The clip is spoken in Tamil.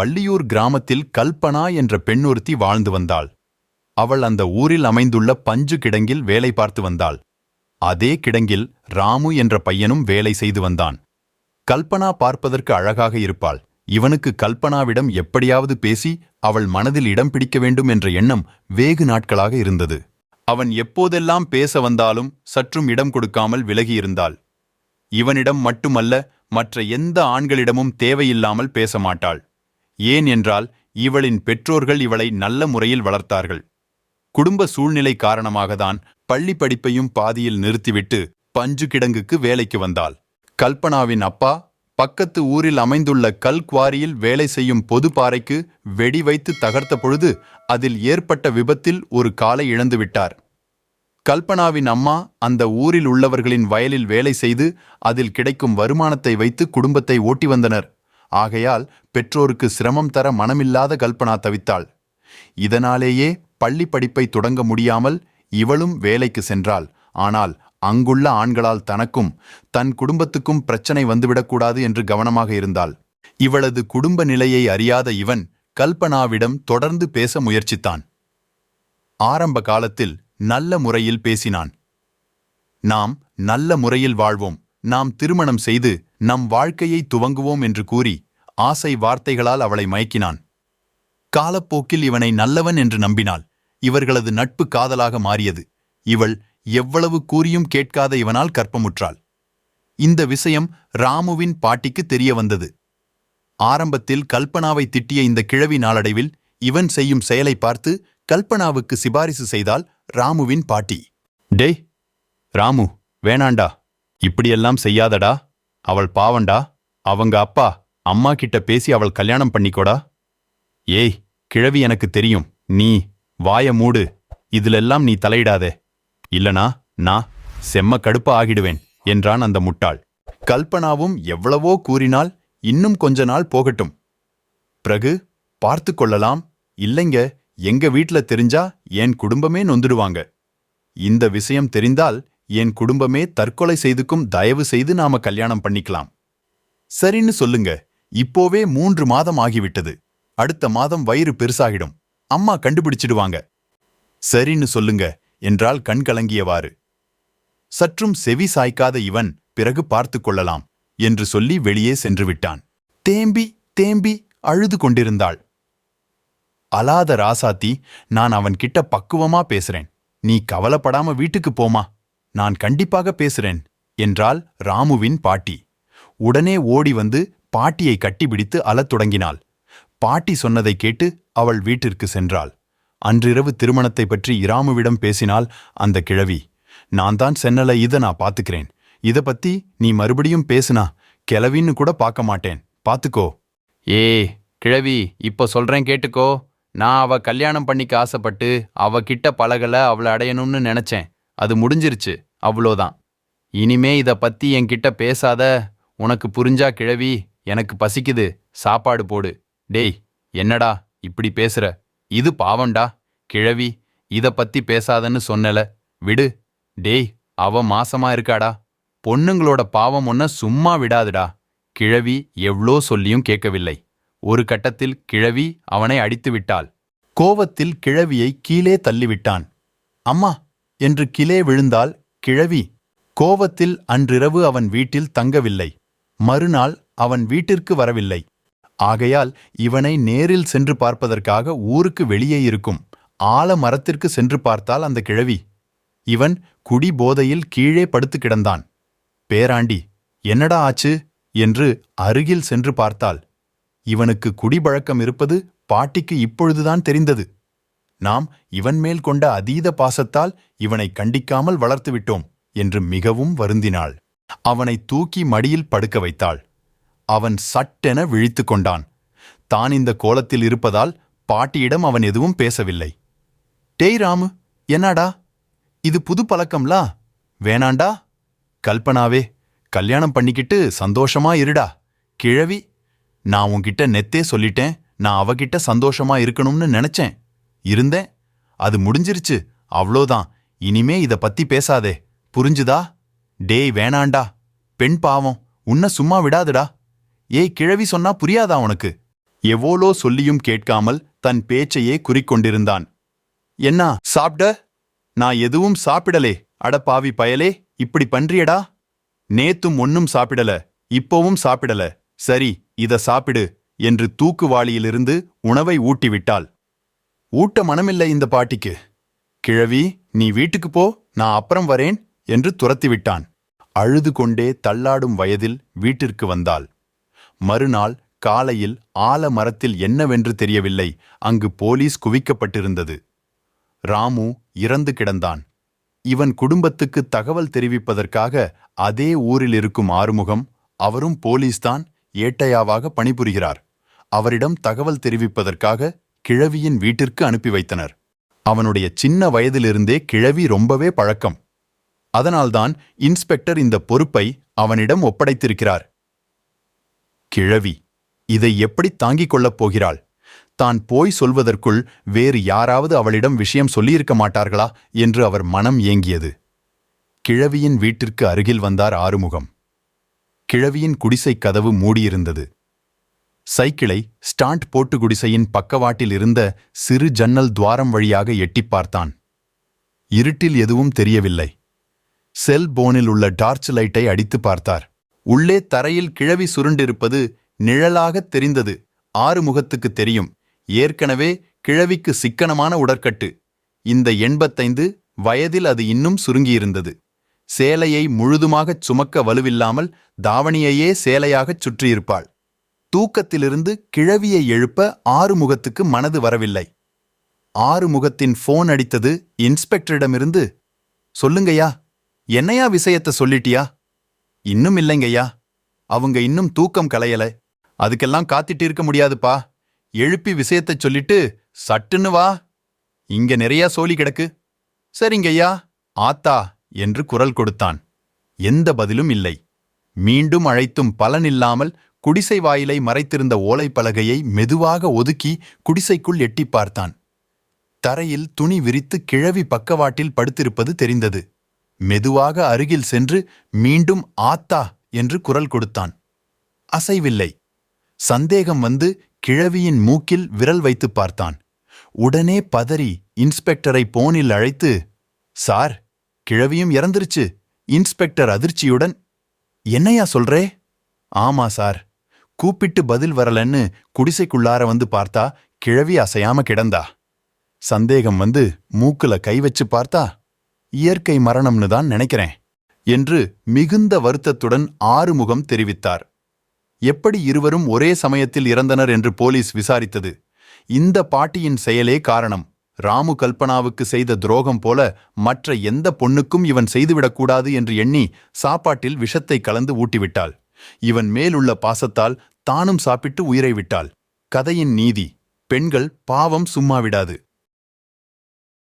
வள்ளியூர் கிராமத்தில் கல்பனா என்ற பெண்ணொருத்தி வாழ்ந்து வந்தாள். அவள் அந்த ஊரில் அமைந்துள்ள பஞ்சு கிடங்கில் வேலை பார்த்து வந்தாள். அதே கிடங்கில் ராமு என்ற பையனும் வேலை செய்து வந்தான். கல்பனா பார்ப்பதற்கு அழகாக இருப்பாள். இவனுக்கு கல்பனாவிடம் எப்படியாவது பேசி அவள் மனதில் இடம் பிடிக்க வேண்டும் என்ற எண்ணம் வேகு நாட்களாக இருந்தது. அவன் எப்போதெல்லாம் பேச வந்தாலும் சற்றும் இடம் கொடுக்காமல் விலகியிருந்தாள். இவனிடம் மட்டுமல்ல மற்ற எந்த ஆண்களிடமும் தேவையில்லாமல் பேச மாட்டாள். ஏன் என்றால் இவளின் பெற்றோர்கள் இவளை நல்ல முறையில் வளர்த்தார்கள். குடும்ப சூழ்நிலை காரணமாகத்தான் பள்ளி படிப்பையும் பாதியில் நிறுத்திவிட்டு பஞ்சு கிடங்குக்கு வேலைக்கு வந்தாள். கல்பனாவின் அப்பா பக்கத்து ஊரில் அமைந்துள்ள கல் குவாரியில் வேலை செய்யும் பொது பாறைக்கு வெடி வைத்து தகர்த்த பொழுது அதில் ஏற்பட்ட விபத்தில் ஒரு காலை இழந்துவிட்டார் கல்பனாவின் அம்மா அந்த ஊரில் உள்ளவர்களின் வயலில் வேலை செய்து அதில் கிடைக்கும் வருமானத்தை வைத்து குடும்பத்தை ஓட்டி வந்தனர். ஆகையால் பெற்றோருக்கு சிரமம் தர மனமில்லாத கல்பனா தவித்தாள். இதனாலேயே பள்ளி படிப்பை தொடங்க முடியாமல் இவளும் வேலைக்கு சென்றாள். ஆனால் அங்குள்ள ஆண்களால் தனக்கும் தன் குடும்பத்துக்கும் பிரச்சனை வந்துவிடக்கூடாது என்று கவனமாக இருந்தாள். இவளது குடும்ப நிலையை அறியாத இவன் கல்பனாவிடம் தொடர்ந்து பேச முயற்சித்தான். ஆரம்ப காலத்தில் நல்ல முறையில் பேசினான். நாம் நல்ல முறையில் வாழ்வோம். நாம் திருமணம் செய்து நம் வாழ்க்கையை துவங்குவோம் என்று கூறி ஆசை வார்த்தைகளால் அவளை மயக்கினான். காலப்போக்கில் இவனை நல்லவன் என்று நம்பினாள். இவர்களது நட்பு காதலாக மாறியது. இவள் எவ்வளவு கூறியும் கேட்காத இவனால் கற்பமுற்றாள். இந்த விஷயம் ராமுவின் பாட்டிக்கு தெரிய வந்தது. ஆரம்பத்தில் கல்பனாவை திட்டிய இந்த கிழவி நாளடைவில் இவன் செய்யும் செயலை பார்த்து கல்பனாவுக்கு சிபாரிசு செய்தால் ராமுவின் பாட்டி. டே ராமு வேணாண்டா. இப்படியெல்லாம் செய்யாதடா. அவள் பாவண்டா. அவங்க அப்பா அம்மா கிட்ட பேசி அவள் கல்யாணம் பண்ணிக்கோடா. ஏய் கிழவி எனக்கு தெரியும். நீ வாய மூடு. இதிலெல்லாம் நீ தலையிடாதே. இல்லனா நான் செம்ம கடுப்பா ஆகிடுவேன் என்றான் அந்த முட்டாள். கல்பனாவும் எவ்வளவோ கூறினால் இன்னும் கொஞ்ச நாள் போகட்டும். பிரகு பார்த்து கொள்ளலாம். இல்லைங்க எங்க வீட்ல தெரிஞ்சா என் குடும்பமே நொந்துடுவாங்க. இந்த விஷயம் தெரிந்தால் என் குடும்பமே தற்கொலை செய்துக்கும் தயவு செய்து நாம கல்யாணம் பண்ணிக்கலாம். சரின்னு சொல்லுங்க. இப்போவே மூன்று மாதம் ஆகிவிட்டது. அடுத்த மாதம் வயிறு பெருசாகிடும். அம்மா கண்டுபிடிச்சிடுவாங்க. சரின்னு சொல்லுங்க என்றால் கண் கலங்கியவாறு. சற்றும் செவி சாய்க்காத இவன் பிறகு பார்த்து கொள்ளலாம் என்று சொல்லி வெளியே சென்று விட்டான். தேம்பி தேம்பி அழுது கொண்டிருந்தாள். அலாத ராசாத்தி நான் அவன்கிட்ட பக்குவமா பேசுறேன். நீ கவலைப்படாம வீட்டுக்கு போமா? நான் கண்டிப்பாக பேசுறேன் என்றாள் ராமுவின் பாட்டி. உடனே ஓடி வந்து பாட்டியை கட்டிபிடித்து அலத் தொடங்கினாள். பாட்டி சொன்னதை கேட்டு அவள் வீட்டிற்கு சென்றாள். அன்றிரவு திருமணத்தை பற்றி இராமுவிடம் பேசினால் அந்த கிழவி. நான் தான் சென்னலை இதை நான் பார்த்துக்கிறேன். இத பத்தி நீ மறுபடியும் பேசுனா கிழவின்னு கூட பார்க்க மாட்டேன். பாத்துக்கோ ஏ கிழவி இப்போ சொல்றேன் கேட்டுக்கோ. நான் அவ கல்யாணம் பண்ணிக்க ஆசைப்பட்டு அவ கிட்ட பழகல அவளை அடையணும்னு நினைச்சேன். அது முடிஞ்சிருச்சு அவ்வளோதான். இனிமே இத பத்தி என்கிட்ட பேசாத உனக்கு புரிஞ்சா கிழவி எனக்கு பசிக்குது சாப்பாடு போடு. டேய் என்னடா இப்படி பேசுற? இது பாவம்டா. கிழவி இத பத்தி பேசாதன்னு சொன்னல. விடு. டேய் அவ மாசமா இருக்காடா. பொண்ணுங்களோட பாவம் ஒன்ன சும்மா விடாதுடா. கிழவி எவ்ளோ சொல்லியும் கேட்கவில்லை. ஒரு கட்டத்தில் கிழவி அவனை அடித்து விட்டாள். கோவத்தில் கிழவியை கீழே தள்ளிவிட்டான். அம்மா என்று கிளே விழுந்தால் கிழவி. கோவத்தில் அன்றிரவு அவன் வீட்டில் தங்கவில்லை. மறுநாள் அவன் வீட்டிற்கு வரவில்லை. ஆகையால் இவனை நேரில் சென்று பார்ப்பதற்காக ஊருக்கு வெளியே இருக்கும் ஆல மரத்திற்கு சென்று பார்த்தால் அந்த கிழவி. இவன் குடி போதையில் கீழே படுத்து கிடந்தான். பேராண்டி என்னடா ஆச்சு? என்று அருகில் சென்று பார்த்தாள். இவனுக்கு குடிபழக்கம் இருப்பது பாட்டிக்கு இப்பொழுதுதான் தெரிந்தது. நாம் இவன் மேல் கொண்ட அதீத பாசத்தால் இவனை கண்டிக்காமல் வளர்த்துவிட்டோம் என்று மிகவும் வருந்தினாள். அவனை தூக்கி மடியில் படுக்க வைத்தாள். அவன் சட்டென விழித்து கொண்டான். தான் இந்த கோலத்தில் இருப்பதால் பாட்டியிடம் அவன் எதுவும் பேசவில்லை. டேய் ராமு என்னடா? இது புது பழக்கம்லா? வேணாண்டா? கல்பனாவே கல்யாணம் பண்ணிக்கிட்டு சந்தோஷமா இருடா. கிழவி நான் உன்கிட்ட நெத்தே சொல்லிட்டேன். நான் அவகிட்ட சந்தோஷமா இருக்கணும்னு நினைச்சேன். இருந்தேன். அது முடிஞ்சிருச்சு. அவ்வளோதான் இனிமே இத பத்தி பேசாதே. புரிஞ்சுதா? டேய் வேணாண்டா. பெண் பாவம். உன்னை சும்மா விடாதுடா. ஏய் கிழவி சொன்னா புரியாதா உனக்கு? எவ்வளோ சொல்லியும் கேட்காமல் தன் பேச்சையே குறிக்கொண்டிருந்தான். என்ன சாப்பிட நான் எதுவும் சாப்பிடலே. அட பாவி பயலே இப்படி பண்றியடா? நேத்தும் ஒன்னும் சாப்பிடல. இப்போவும் சாப்பிடல. சரி இத சாப்பிடு என்று தூக்குவாளியிலிருந்து உணவை ஊட்டிவிட்டாள். ஊட்ட மனமில்லை இந்த பாட்டிக்கு. கிழவி நீ வீட்டுக்கு போ. நான் அப்புறம் வரேன் என்று துரத்திவிட்டான். அழுது கொண்டே தள்ளாடும் வயதில் வீட்டிற்கு வந்தாள். மறுநாள் காலையில் ஆல மரத்தில் என்னவென்று தெரியவில்லை. அங்கு போலீஸ் குவிக்கப்பட்டிருந்தது. ராமு இறந்து கிடந்தான். இவன் குடும்பத்துக்கு தகவல் தெரிவிப்பதற்காக அதே ஊரில் இருக்கும் ஆறுமுகம் அவரும் போலீஸ்தான் ஏட்டையாவாக பணிபுரிகிறார். அவரிடம் தகவல் தெரிவிப்பதற்காக கிழவியின் வீட்டிற்கு அனுப்பி வைத்தனர். அவனுடைய சின்ன வயதிலிருந்தே கிழவி ரொம்பவே பழக்கம். அதனால்தான் இன்ஸ்பெக்டர் இந்த பொறுப்பை அவனிடம் ஒப்படைத்திருக்கிறார். கிழவி இதை எப்படி தாங்கிக் கொள்ளப் போகிறாள்? தான் போய் சொல்வதற்குள் வேறு யாராவது அவளிடம் விஷயம் சொல்லியிருக்க மாட்டார்களா? என்று அவர் மனம் ஏங்கியது. கிழவியின் வீட்டிற்கு அருகில் வந்தார் ஆறுமுகம். கிழவியின் குடிசைக் கதவு மூடியிருந்தது. சைக்கிளை ஸ்டாண்ட் போட்டு குடிசையின் பக்கவாட்டில் இருந்த சிறு ஜன்னல் துவாரம் வழியாக எட்டிப் பார்த்தான். இருட்டில் எதுவும் தெரியவில்லை. செல்போனில் உள்ள டார்ச் லைட்டை அடித்து பார்த்தார். உள்ளே தரையில் கிழவி சுருண்டிருப்பது நிழலாகத் தெரிந்தது. ஆறுமுகத்துக்கு தெரியும். ஏற்கனவே கிழவிக்கு சிக்கனமான உடற்கட்டு. இந்த எண்பத்தைந்து வயதில் அது இன்னும் சுருங்கியிருந்தது. சேலையை முழுதுமாகச் சுமக்க வலுவில்லாமல் தாவணியையே சேலையாகச் சுற்றியிருப்பாள். தூக்கத்திலிருந்து கிழவியை எழுப்ப ஆறுமுகத்துக்கு மனது வரவில்லை. ஆறுமுகத்தின் ஃபோன் அடித்தது இன்ஸ்பெக்டரிடமிருந்து சொல்லுங்கய்யா என்னையா விஷயத்த சொல்லிட்டியா? இன்னும் இல்லைங்கய்யா. அவங்க இன்னும் தூக்கம் கலையல. அதுக்கெல்லாம் காத்திட்டு இருக்க முடியாதுப்பா. எழுப்பி விஷயத்த சொல்லிட்டு சட்டுன்னு வா. இங்க நிறைய சோலி கிடக்கு. சரிங்கய்யா. ஆத்தா என்று குரல் கொடுத்தான். எந்த பதிலும் இல்லை. மீண்டும் அழைத்தும் பலனில்லாமல் குடிசை வாயிலை மறைத்திருந்த ஓலைப்பலகையை மெதுவாக ஒதுக்கி குடிசைக்குள் எட்டிப் பார்த்தான். தரையில் துணி விரித்து கிழவி பக்கவாட்டில் படுத்திருப்பது தெரிந்தது. மெதுவாக அருகில் சென்று மீண்டும் ஆத்தா என்று குரல் கொடுத்தான். அசைவில்லை. சந்தேகம் வந்து கிழவியின் மூக்கில் விரல் வைத்து பார்த்தான். உடனே பதறி இன்ஸ்பெக்டரை போனில் அழைத்து சார் கிழவியும் இறந்துருச்சு. இன்ஸ்பெக்டர் அதிர்ச்சியுடன் என்னையா சொல்றே? ஆமா சார். கூப்பிட்டு பதில் வரலன்னு குடிசைக்குள்ளார வந்து பார்த்தா கிழவி அசையாம கிடந்தா. சந்தேகம் வந்து மூக்குல கை வச்சு பார்த்தா இயற்கை மரணம்னு தான் நினைக்கிறேன் என்று மிகுந்த வருத்தத்துடன் ஆறுமுகம் தெரிவித்தார். எப்படி இருவரும் ஒரே சமயத்தில் இறந்தனர் என்று போலீஸ் விசாரித்தது. இந்த பாட்டியின் செயலே காரணம். ராமு கல்பனாவுக்கு செய்த துரோகம் போல மற்ற எந்த பொண்ணுக்கும் இவன் செய்துவிடக்கூடாது என்று எண்ணி சாப்பாட்டில் விஷத்தை கலந்து ஊட்டிவிட்டாள். இவன் மேலுள்ள பாசத்தால் தானும் சாப்பிட்டு உயிரை விட்டாள். கதையின் நீதி. பெண்கள் பாவம் சும்மாவிடாது